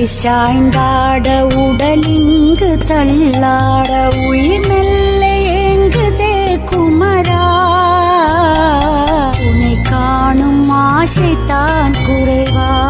உன்னோடு சாய்ந்தாட உடலிங்கு தள்ளாட உயிர் மெல்ல ஏங்குதே குமரா. உன்னை காணும் ஆசைத்தான் குறைவா.